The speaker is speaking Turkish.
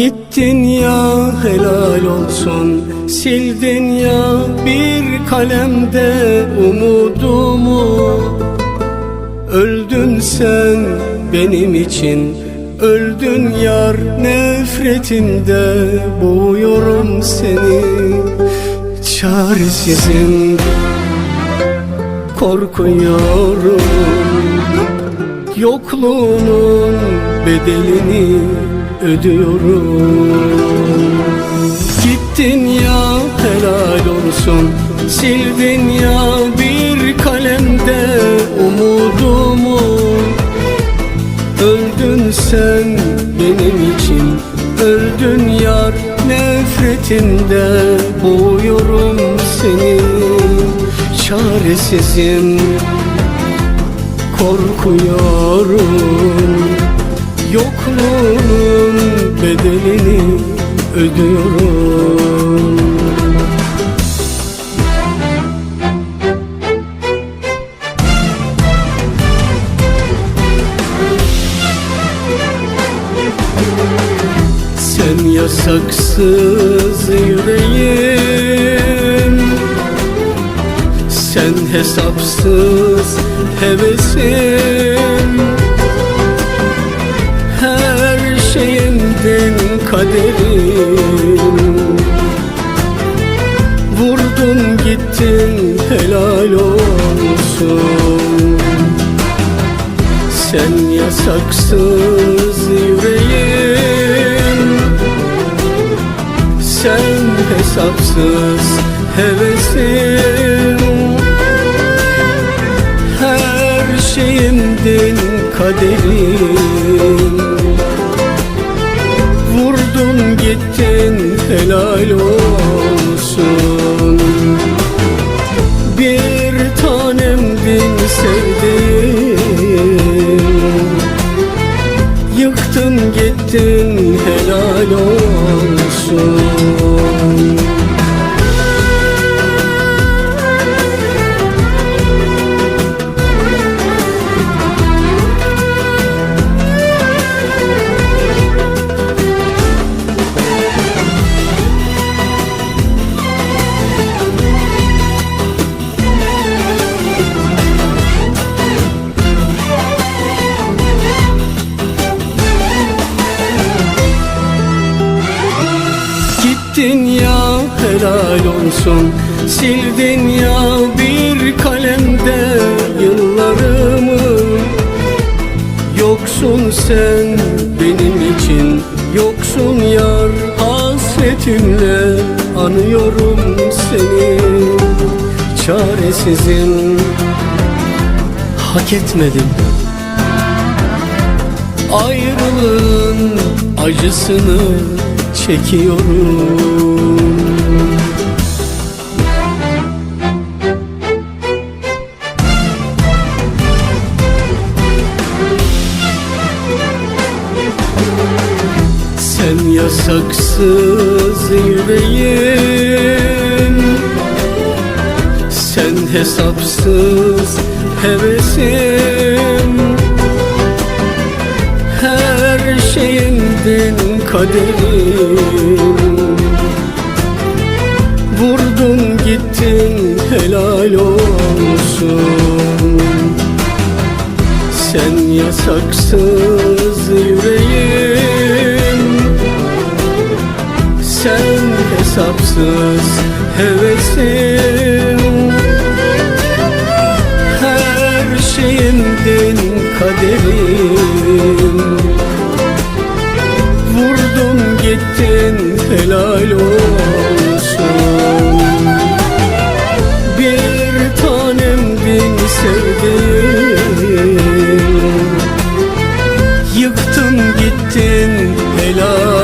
Gittin ya helal olsun. Sildin ya bir kalemde umudumu. Öldün sen benim için. Öldün yar nefretinde Boğuyorum seni. Çaresizim Korkuyorum. Yokluğunun bedelini ödüyorum Gittin ya helal olsun. Sildin ya bir kalemde umudumu. Öldün sen benim için. Öldün yar nefretinde. Boğuyorum seni. Çaresizim. Korkuyorum Yokluğunun bedelini ödüyorum. Sen yasaksız yüreğim. Sen hesapsız hevesim Vurdun gittin helal olsun. Sen yasaksız yüreğim. Sen hesapsız hevesim. Her şeyimdin kaderim. Vurdun gittin helal olsun sevdiğim. Yıktın gittin helal olsun helal olsun. Sildin ya bir kalemde yıllarımı. Yoksun sen benim için Yoksun yar hasretinle Anıyorum seni. Çaresizim Hak etmedim. Ayrılığın acısını çekiyorum yasaksız yüreğim. Sen hesapsız hevesim. Her şeyimden kaderim. Vurdun gittin helal olsun. Sen yasaksız yüreğim hesapsız hevesim. Her şeyimdin kaderim. Vurdun gittin helal olsun. Bir tanem tanemdin sevdiğim. Yıktın gittin helal